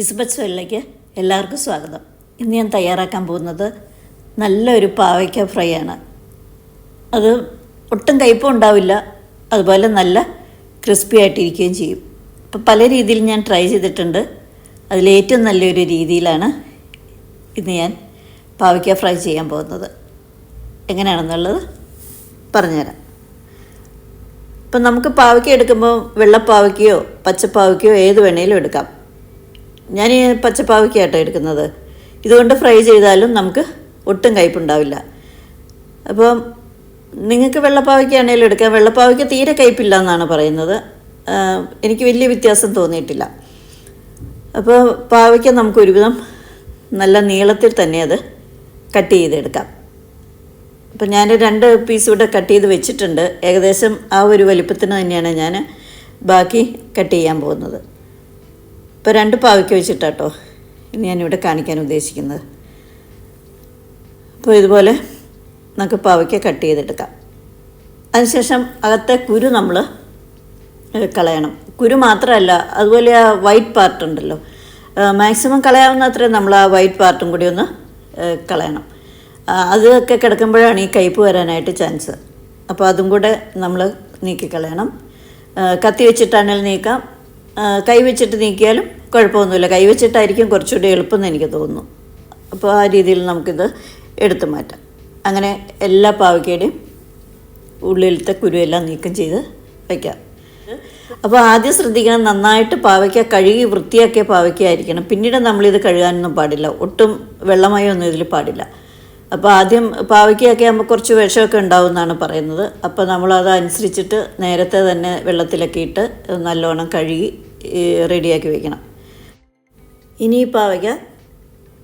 ലിസ്ബത്ത് സ്വല്ലയ്ക്ക് എല്ലാവർക്കും സ്വാഗതം. ഇന്ന് ഞാൻ തയ്യാറാക്കാൻ പോകുന്നത് നല്ലൊരു പാവയ്ക്ക ഫ്രൈ ആണ് അത് ഒട്ടും കയ്പും ഉണ്ടാവില്ല അതുപോലെ നല്ല ക്രിസ്പി ആയിട്ടിരിക്കുകയും ചെയ്യും. അപ്പോൾ പല രീതിയിൽ ഞാൻ ട്രൈ ചെയ്തിട്ടുണ്ട്. അതിലേറ്റവും നല്ലൊരു രീതിയിലാണ് ഇന്ന് ഞാൻ പാവയ്ക്ക ഫ്രൈ ചെയ്യാൻ പോകുന്നത്. എങ്ങനെയാണെന്നുള്ളത് പറഞ്ഞുതരാം. ഇപ്പം നമുക്ക് പാവയ്ക്ക എടുക്കുമ്പോൾ വെള്ളപ്പാവയ്ക്കയോ പച്ചപ്പാവയ്ക്കയോ ഏത് വേണേലും എടുക്കാം. ഞാൻ പച്ചപ്പാവയ്ക്കാട്ടോ എടുക്കുന്നത്. ഇതുകൊണ്ട് ഫ്രൈ ചെയ്താലും നമുക്ക് ഒട്ടും കയ്പുണ്ടാവില്ല. അപ്പം നിങ്ങൾക്ക് വെള്ളപ്പാവയ്ക്കാണേലും എടുക്കാം. വെള്ളപ്പാവയ്ക്ക് തീരെ കയ്പില്ല എന്നാണ് പറയുന്നത് എനിക്ക് വലിയ വ്യത്യാസം തോന്നിയിട്ടില്ല. അപ്പോൾ പാവയ്ക്ക നമുക്ക് ഒരുവിധം നല്ല നീളത്തിൽ തന്നെ അത് കട്ട് ചെയ്തെടുക്കാം. അപ്പം ഞാൻ രണ്ട് പീസ് ഇവിടെ കട്ട് ചെയ്ത് വെച്ചിട്ടുണ്ട്. ഏകദേശം ആ ഒരു വലിപ്പത്തിന് തന്നെയാണ് ഞാൻ ബാക്കി കട്ട് ചെയ്യാൻ പോകുന്നത്. ഇപ്പോൾ രണ്ട് പാവയ്ക്ക വെച്ചിട്ടാട്ടോ ഇനി ഞാനിവിടെ കാണിക്കാൻ ഉദ്ദേശിക്കുന്നത്. അപ്പോൾ ഇതുപോലെ നമുക്ക് പാവയ്ക്ക കട്ട് ചെയ്തെടുക്കാം. അതിനുശേഷം അകത്തെ കുരു നമ്മൾ കളയണം. കുരു മാത്രമല്ല അതുപോലെ ആ വൈറ്റ് പാർട്ട് ഉണ്ടല്ലോ. മാക്സിമം കളയാവുന്ന അത്രയും നമ്മൾ ആ വൈറ്റ് പാർട്ടും കൂടി ഒന്ന് കളയണം. അതൊക്കെ കിടക്കുമ്പോഴാണ് ഈ കയ്പ് വരാനായിട്ട് ചാൻസ് അപ്പോൾ അതും കൂടെ നമ്മൾ നീക്കിക്കളയണം കത്തി വെച്ചിട്ടാണെങ്കിൽ നീക്കാം. ആ, കൈ വെച്ചിട്ട് നീക്കിയാലും കുഴപ്പമൊന്നുമില്ല. കൈവച്ചിട്ടായിരിക്കും കുറച്ചുകൂടി എളുപ്പം എന്ന് എനിക്ക് തോന്നുന്നു. അപ്പോൾ ആ രീതിയിൽ നമുക്കിത് എടുത്തു മാറ്റാം. അങ്ങനെ എല്ലാ പാവയ്ക്കയുടെയും ഉള്ളിലത്തെ കുരുവെല്ലാം നീക്കം ചെയ്ത് വയ്ക്കാം. അപ്പോൾ ആദ്യം ശ്രദ്ധിക്കണം നന്നായിട്ട് പാവയ്ക്ക കഴുകി വൃത്തിയാക്കിയ പാവയ്ക്ക ആയിരിക്കണം പിന്നീട് നമ്മളിത് കഴുകാനൊന്നും പാടില്ല. ഒട്ടും വെള്ളമായി ഒന്നും ഇതിൽ പാടില്ല. അപ്പോൾ ആദ്യം പാവയ്ക്കയൊക്കെ ആകുമ്പോൾ കുറച്ച് വിഷമൊക്കെ ഉണ്ടാവും എന്നാണ് പറയുന്നത്. അപ്പോൾ നമ്മളത് അനുസരിച്ചിട്ട് നേരത്തെ തന്നെ വെള്ളത്തിലൊക്കെ ഇട്ട് നല്ലോണം കഴുകി റെഡിയാക്കി വയ്ക്കണം ഇനി പാവയ്ക്ക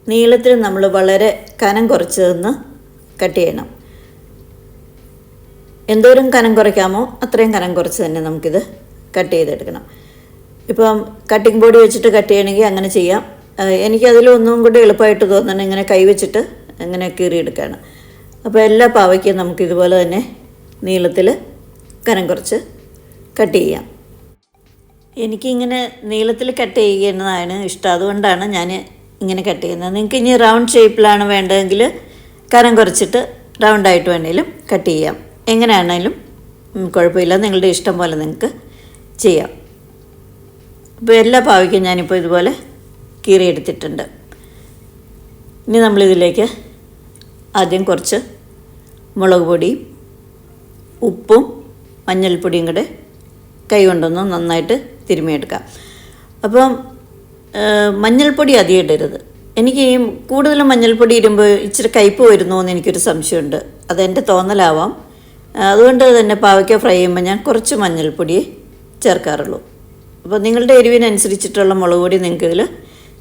നീളത്തിൽ നമ്മൾ വളരെ കനം കുറച്ച് നിന്ന് കട്ട് ചെയ്യണം. എന്തോരം കനം കുറയ്ക്കാമോ അത്രയും കനം കുറച്ച് തന്നെ നമുക്കിത് കട്ട് ചെയ്തെടുക്കണം. ഇപ്പം കട്ടിംഗ് ബോർഡ് വെച്ചിട്ട് കട്ട് ചെയ്യണമെങ്കിൽ അങ്ങനെ ചെയ്യാം. എനിക്കതിലൊന്നും കൂടി എളുപ്പമായിട്ട് തോന്നണം ഇങ്ങനെ കൈവച്ചിട്ട് ഇങ്ങനെ കീറിയെടുക്കുകയാണ് അപ്പോൾ എല്ലാ പാവയ്ക്കും നമുക്ക് ഇതുപോലെ തന്നെ നീളത്തിൽ കനം കുറച്ച് കട്ട് ചെയ്യാം. എനിക്കിങ്ങനെ നീളത്തിൽ കട്ട് ചെയ്യുന്നതാണ് ഇഷ്ടം. അതുകൊണ്ടാണ് ഞാൻ ഇങ്ങനെ കട്ട് ചെയ്യുന്നത്. നിങ്ങൾക്ക് ഇനി റൗണ്ട് ഷേപ്പിലാണ് വേണ്ടതെങ്കിൽ കനം കുറച്ചിട്ട് റൗണ്ടായിട്ട് വേണമെങ്കിലും കട്ട് ചെയ്യാം. എങ്ങനെയാണെങ്കിലും കുഴപ്പമില്ല. നിങ്ങളുടെ ഇഷ്ടം പോലെ നിങ്ങൾക്ക് ചെയ്യാം. ഇപ്പോൾ എല്ലാ പാവയ്ക്കും ഞാനിപ്പോൾ ഇതുപോലെ കീറി കീറിയെടുത്തിട്ടുണ്ട് ഇനി നമ്മളിതിലേക്ക് ആദ്യം കുറച്ച് മുളക് പൊടിയും ഉപ്പും മഞ്ഞൾപ്പൊടിയും കൂടെ കൈ കൊണ്ടൊന്ന് നന്നായിട്ട് തിരുമ്മിയെടുക്കാം. അപ്പം മഞ്ഞൾപ്പൊടി അധികം ഇടരുത്. എനിക്ക് ഈ കൂടുതലും മഞ്ഞൾപ്പൊടി ഇടുമ്പോൾ ഇച്ചിരി കയ്പ് വരുന്നു എന്ന് എനിക്കൊരു സംശയമുണ്ട്. അതെന്റെ തോന്നലാവാം. അതുകൊണ്ട് തന്നെ പാവയ്ക്ക ഫ്രൈ ചെയ്യുമ്പോൾ ഞാൻ കുറച്ച് മഞ്ഞൾപ്പൊടി ചേർക്കാറുള്ളൂ. അപ്പോൾ നിങ്ങളുടെ എരിവിനനുസരിച്ചിട്ടുള്ള മുളക് പൊടി നിങ്ങൾക്ക് ഇതിൽ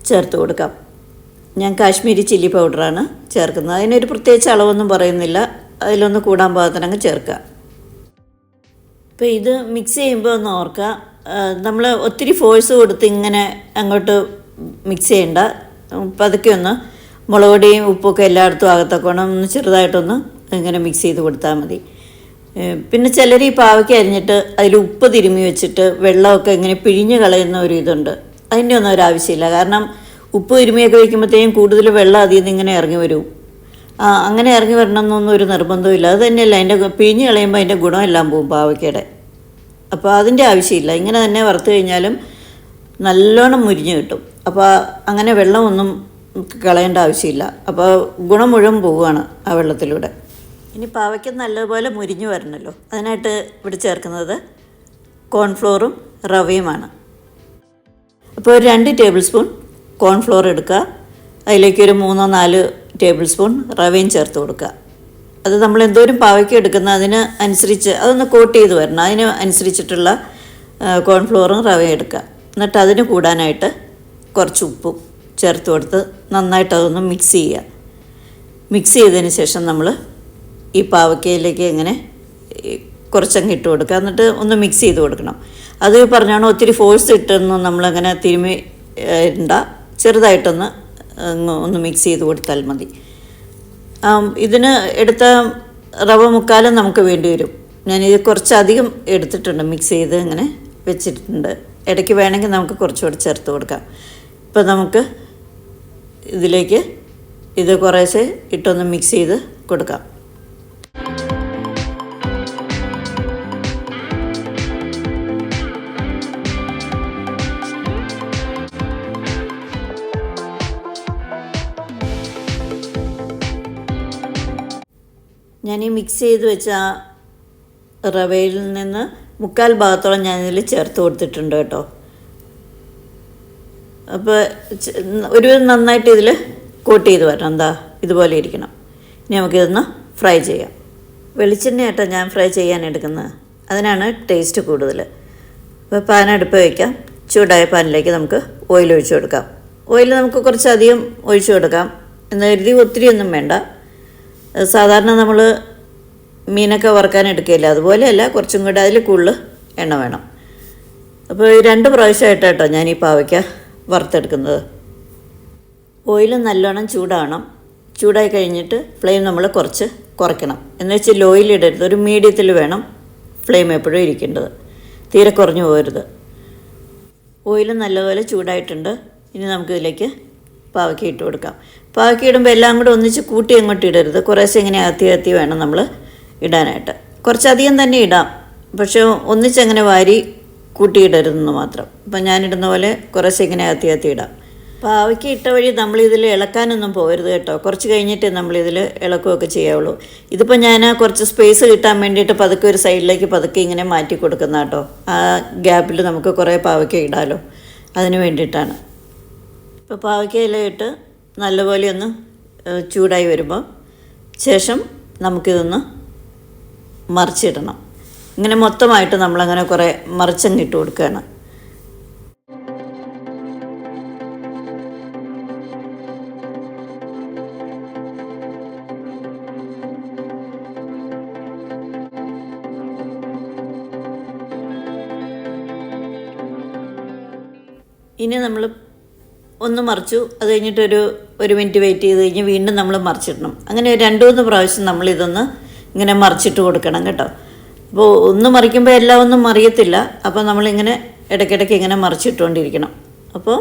ചേർത്ത് കൊടുക്കാം. ഞാൻ കാശ്മീരി ചില്ലി പൗഡറാണ് ചേർക്കുന്നത്. അതിനൊരു പ്രത്യേകിച്ച് അളവൊന്നും പറയുന്നില്ല. അതിലൊന്ന് കൂടാൻ പാകത്തിനങ്ങ് ചേർക്കുക അപ്പോൾ ഇത് മിക്സ് ചെയ്യുമ്പോൾ ഒന്ന് ഓർക്കുക നമ്മൾ ഒത്തിരി ഫോഴ്സ് കൊടുത്ത് ഇങ്ങനെ അങ്ങോട്ട് മിക്സ് ചെയ്യണ്ട. പതുക്കെ ഒന്ന് മുളക് പൊടിയും ഉപ്പൊക്കെ എല്ലായിടത്തും അകത്തൊക്കെ ഒന്ന് ചെറുതായിട്ടൊന്ന് ഇങ്ങനെ മിക്സ് ചെയ്ത് കൊടുത്താൽ മതി. പിന്നെ ചിലർ ഈ പാവയ്ക്ക് അരിഞ്ഞിട്ട് അതിൽ ഉപ്പ് തിരുമ്മി വെച്ചിട്ട് വെള്ളമൊക്കെ ഇങ്ങനെ പിഴിഞ്ഞ് കളയുന്ന ഒരു ഇതുണ്ട്. അതിന്റെ ഒന്നും ഒരു ആവശ്യമില്ല. കാരണം ഉപ്പ് തിരുമ്മിയൊക്കെ വയ്ക്കുമ്പോഴത്തേക്കും കൂടുതൽ വെള്ളം അതിൽ നിന്ന് ഇങ്ങനെ ഇറങ്ങി വരും. അങ്ങനെ ഇറങ്ങി വരണം എന്നൊന്നും ഒരു നിർബന്ധമില്ല അത് തന്നെയല്ല? അതിന്റെ പിഴിഞ്ഞ് കളയുമ്പോൾ അതിന്റെ ഗുണമെല്ലാം പോകും പാവയ്ക്കയുടെ. അപ്പോൾ അതിന്റെ ആവശ്യമില്ല. ഇങ്ങനെ തന്നെ വറുത്ത് കഴിഞ്ഞാലും നല്ലോണം മുരിഞ്ഞ് കിട്ടും. അപ്പോൾ അങ്ങനെ വെള്ളമൊന്നും കളയേണ്ട ആവശ്യമില്ല. അപ്പോൾ ഗുണം മുഴുവൻ പോവുകയാണ് ആ വെള്ളത്തിലൂടെ. ഇനി പാവയ്ക്ക് നല്ലതുപോലെ മുരിഞ്ഞു വരണല്ലോ. അതിനായിട്ട് ഇവിടെ ചേർക്കുന്നത് കോൺഫ്ലോറും റവയുമാണ്. അപ്പോൾ ഒരു രണ്ട് ടേബിൾ സ്പൂൺ കോൺഫ്ലോർ എടുക്കുക. അതിലേക്ക് ഒരു മൂന്നോ നാല് ടേബിൾ സ്പൂൺ റവയും ചേർത്ത് കൊടുക്കുക. അത് നമ്മൾ എന്തോരം പാവയ്ക്ക് എടുക്കുന്ന അതിന് അനുസരിച്ച് അതൊന്ന് കോട്ട് ചെയ്ത് വരണം. അതിന് അനുസരിച്ചിട്ടുള്ള കോൺഫ്ലോറും റവയും എടുക്കുക. എന്നിട്ട് അതിന് കൂടാനായിട്ട് കുറച്ച് ഉപ്പും ചേർത്ത് കൊടുത്ത് നന്നായിട്ട് അതൊന്ന് മിക്സ് ചെയ്യുക. മിക്സ് ചെയ്തതിന് ശേഷം നമ്മൾ ഈ പാവയ്ക്കയിലേക്ക് ഇങ്ങനെ കുറച്ചങ്ങ് ഇട്ട് കൊടുക്കുക. എന്നിട്ട് ഒന്ന് മിക്സ് ചെയ്ത് കൊടുക്കണം. അത് പറഞ്ഞാണ് ഒത്തിരി ഫോഴ്സ് ഇട്ടൊന്നും നമ്മളങ്ങനെ തിരുമ്മി ഇണ്ട ചെറുതായിട്ടൊന്ന് ഒന്ന് മിക്സ് ചെയ്ത് കൊടുത്താൽ മതി. ഇതിന് എടുത്ത റവ മുക്കാലും നമുക്ക് വേണ്ടി വരും. ഞാനിത് കുറച്ചധികം എടുത്തിട്ടുണ്ട് മിക്സ് ചെയ്ത് ഇങ്ങനെ വെച്ചിട്ടുണ്ട്. ഇടയ്ക്ക് വേണമെങ്കിൽ നമുക്ക് കുറച്ചുകൂടി ചേർത്ത് കൊടുക്കാം. ഇപ്പം നമുക്ക് ഇതിലേക്ക് ഇത് കുറേശ്ശെ ഇട്ടൊന്ന് മിക്സ് ചെയ്ത് കൊടുക്കാം. ഞാൻ ഈ മിക്സ് ചെയ്ത് വെച്ച റവയിൽ നിന്ന് മുക്കാൽ ഭാഗത്തോളം ഞാൻ ഇതിൽ ചേർത്ത് കൊടുത്തിട്ടുണ്ട് കേട്ടോ. അപ്പോൾ ഒരു നന്നായിട്ട് ഇതിൽ കോട്ട് ചെയ്ത് വരണം. എന്താ ഇതുപോലെ ഇരിക്കണം. ഇനി നമുക്കിതൊന്ന് ഫ്രൈ ചെയ്യാം. വെളിച്ചെണ്ണയാട്ടോ ഞാൻ ഫ്രൈ ചെയ്യാൻ എടുക്കുന്നത്. അതിനാണ് ടേസ്റ്റ് കൂടുതൽ അപ്പോൾ പാൻ അടുപ്പ് വയ്ക്കാം ചൂടായ പാനിലേക്ക് നമുക്ക് ഓയിൽ ഒഴിച്ചു കൊടുക്കാം. ഓയിൽ നമുക്ക് കുറച്ചധികം ഒഴിച്ചു കൊടുക്കാം. എന്ന് കരുതി ഒത്തിരി ഒന്നും വേണ്ട. സാധാരണ നമ്മൾ മീനൊക്കെ വറുക്കാൻ എടുക്കില്ല അതുപോലെയല്ല കുറച്ചും കൂടെ അതിൽ കൂടുതൽ എണ്ണ വേണം. അപ്പോൾ രണ്ട് പ്രാവശ്യമായിട്ട് കേട്ടോ ഞാൻ ഈ പാവയ്ക്ക വറുത്തെടുക്കുന്നത്. ഓയിൽ നല്ലോണം ചൂടാവണം. ചൂടായി കഴിഞ്ഞിട്ട് ഫ്ലെയിം നമ്മൾ കുറച്ച് കുറയ്ക്കണം. എന്ന് വെച്ചാൽ ലോയിൽ ഇടരുത്. ഒരു മീഡിയത്തിൽ വേണം ഫ്ലെയിം എപ്പോഴും ഇരിക്കേണ്ടത്. തീരെ കുറഞ്ഞു പോകരുത്. ഓയിൽ നല്ലപോലെ ചൂടായിട്ടുണ്ട്. ഇനി നമുക്കിതിലേക്ക് പാവയ്ക്ക ഇട്ട് കൊടുക്കാം. പാവയ്ക്ക ഇടുമ്പോൾ എല്ലാം കൂടെ ഒന്നിച്ച് കൂട്ടി അങ്ങോട്ട് ഇടരുത്. കുറേശ്ശെ ഇങ്ങനെ അത്തി അത്തി വേണം നമ്മൾ ഇടാനായിട്ട്. കുറച്ചധികം തന്നെ ഇടാം. പക്ഷേ ഒന്നിച്ചങ്ങനെ വാരി കൂട്ടിയിടരുതെന്ന് മാത്രം. അപ്പം ഞാനിടുന്ന പോലെ കുറേശ്ശെ ഇങ്ങനെ അത്തി അത്തി ഇടാം. പാവയ്ക്ക് ഇട്ട വഴി നമ്മളിതിൽ ഇളക്കാനൊന്നും പോകരുത് കേട്ടോ. കുറച്ച് കഴിഞ്ഞിട്ടേ നമ്മളിതിൽ ഇളക്കുകയൊക്കെ ചെയ്യാവുള്ളൂ. ഇതിപ്പോൾ ഞാൻ കുറച്ച് സ്പേസ് കിട്ടാൻ വേണ്ടിയിട്ട് പതുക്കെ ഒരു സൈഡിലേക്ക് പതുക്കെ ഇങ്ങനെ മാറ്റി കൊടുക്കുന്ന കേട്ടോ. ആ ഗ്യാപ്പിൽ നമുക്ക് കുറേ പാവയ്ക്ക ഇടാമല്ലോ അതിന് വേണ്ടിയിട്ടാണ്. ഇപ്പോൾ പാവയ്ക്കയില ഇട്ട് നല്ലപോലെ ഒന്ന് ചൂടായി വരുമ്പോൾ ശേഷം നമുക്കിതൊന്ന് മറിച്ചിടണം. ഇങ്ങനെ മൊത്തമായിട്ട് നമ്മളങ്ങനെ കുറേ മറിച്ചങ്ങ് ഇട്ട് കൊടുക്കുകയാണ്. ഇനി നമ്മൾ ഒന്ന് മറിച്ചു. അത് കഴിഞ്ഞിട്ടൊരു ഒരു മിനിറ്റ് വെയിറ്റ് ചെയ്ത് കഴിഞ്ഞ് വീണ്ടും നമ്മൾ മറിച്ചിടണം. അങ്ങനെ രണ്ട് മൂന്ന് പ്രാവശ്യം നമ്മൾ ഇതൊന്ന് ഇങ്ങനെ മറിച്ചിട്ട് കൊടുക്കണം കേട്ടോ. അപ്പോൾ ഒന്ന് മറിക്കുമ്പോൾ എല്ലാം ഒന്നും മറിയത്തില്ല. അപ്പോൾ നമ്മളിങ്ങനെ ഇടയ്ക്കിടയ്ക്ക് ഇങ്ങനെ മറിച്ചിട്ടുകൊണ്ടിരിക്കണം അപ്പോൾ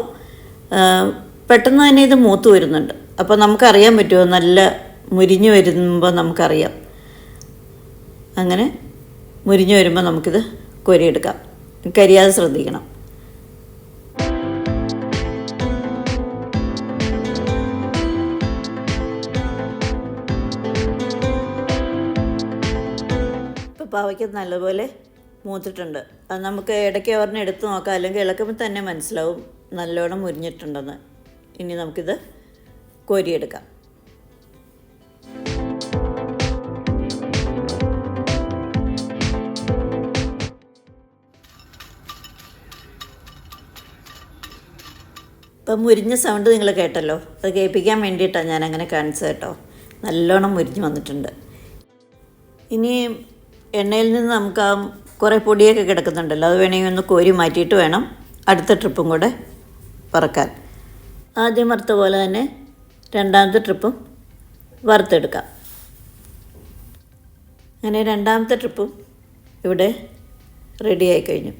പെട്ടെന്ന് തന്നെ ഇത് മൂത്ത് വരുന്നുണ്ട്. അപ്പോൾ നമുക്കറിയാൻ പറ്റുമോ? നല്ല മുരിഞ്ഞു വരുമ്പോൾ നമുക്കറിയാം. അങ്ങനെ മുരിഞ്ഞു വരുമ്പോൾ നമുക്കിത് കൊരിയെടുക്കാം. കരിയാതെ ശ്രദ്ധിക്കണം. പാവയ്ക്ക് നല്ലപോലെ മൂത്തിട്ടുണ്ട്. അത് നമുക്ക് ഇടയ്ക്ക് ഒരെണ്ണം എടുത്ത് നോക്കാം. അല്ലെങ്കിൽ ഇളക്കുമ്പോൾ തന്നെ മനസ്സിലാവും നല്ലോണം മുരിഞ്ഞിട്ടുണ്ടെന്ന്. ഇനി നമുക്കിത് കോരിയെടുക്കാം. ഇപ്പം മുരിഞ്ഞ സൗണ്ട് നിങ്ങൾ കേട്ടല്ലോ. അത് കേൾപ്പിക്കാൻ വേണ്ടിയിട്ടാണ് ഞാൻ അങ്ങനെ കാണിച്ചത് കേട്ടോ. നല്ലോണം മുരിഞ്ഞ് വന്നിട്ടുണ്ട്. ഇനി എണ്ണയിൽ നിന്ന് നമുക്ക് ആ കുറേ പൊടിയൊക്കെ കിടക്കുന്നുണ്ടല്ലോ അത് വേണമെങ്കിൽ ഒന്ന് കോരി മാറ്റിയിട്ട് വേണം അടുത്ത ട്രിപ്പും കൂടെ വറക്കാൻ. ആദ്യം വറുത്ത പോലെ തന്നെ രണ്ടാമത്തെ ട്രിപ്പും വറുത്തെടുക്കാം. അങ്ങനെ രണ്ടാമത്തെ ട്രിപ്പും ഇവിടെ റെഡിയായി കഴിഞ്ഞു.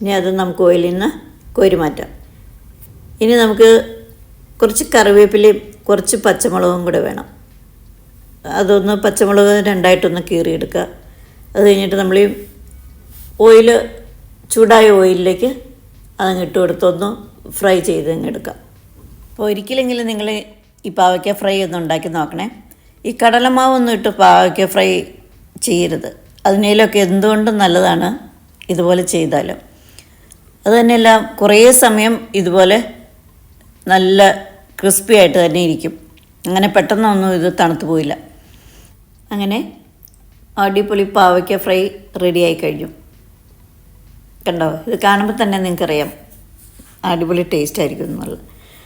ഇനി അത് നമുക്ക് ഓയിലിൽ നിന്ന് കോരി മാറ്റാം. ഇനി നമുക്ക് കുറച്ച് കറിവേപ്പിലയും കുറച്ച് പച്ചമുളകും കൂടെ വേണം. അതൊന്ന് പച്ചമുളക് രണ്ടായിട്ടൊന്ന് കീറിയെടുക്കുക. അത് കഴിഞ്ഞിട്ട് നമ്മൾ ഈ ഓയിൽ ചൂടായ ഓയിലിലേക്ക് അതങ്ങ് ഇട്ട് കൊടുത്തൊന്ന് ഫ്രൈ ചെയ്ത് അങ്ങ് എടുക്കാം. അപ്പോൾ ഒരിക്കലെങ്കിലും നിങ്ങൾ ഈ പാവയ്ക്ക ഫ്രൈ ഒന്ന് ഉണ്ടാക്കി നോക്കണേ. ഈ കടലമാവൊന്നും ഇട്ട് പാവയ്ക്ക ഫ്രൈ ചെയ്യരുത്. അതിനേലൊക്കെ എന്തുകൊണ്ടും നല്ലതാണ് ഇതുപോലെ ചെയ്താലും. അത് തന്നെയല്ല കുറേ സമയം ഇതുപോലെ നല്ല ക്രിസ്പി ആയിട്ട് തന്നെ ഇരിക്കും. അങ്ങനെ പെട്ടെന്നൊന്നും ഇത് തണുത്തു പോയില്ല അങ്ങനെ അടിപൊളി പാവയ്ക്ക ഫ്രൈ റെഡി ആയി കഴിഞ്ഞു. കണ്ടോ? ഇത് കാണുമ്പോൾ തന്നെ നിങ്ങൾക്കറിയാം. അടിപൊളി ടേസ്റ്റ് ആയിരിക്കും എന്നുള്ളത്.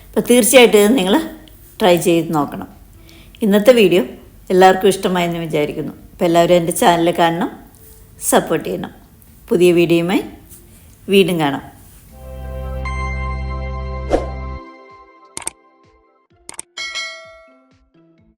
അപ്പോൾ തീർച്ചയായിട്ടും നിങ്ങൾ ട്രൈ ചെയ്ത് നോക്കണം. ഇന്നത്തെ വീഡിയോ എല്ലാവർക്കും ഇഷ്ടമായെന്ന് വിചാരിക്കുന്നു. അപ്പോൾ എല്ലാവരും എന്റെ ചാനൽ കാണണം സപ്പോർട്ട് ചെയ്യണം. പുതിയ വീഡിയോയുമായി വീണ്ടും കാണാം.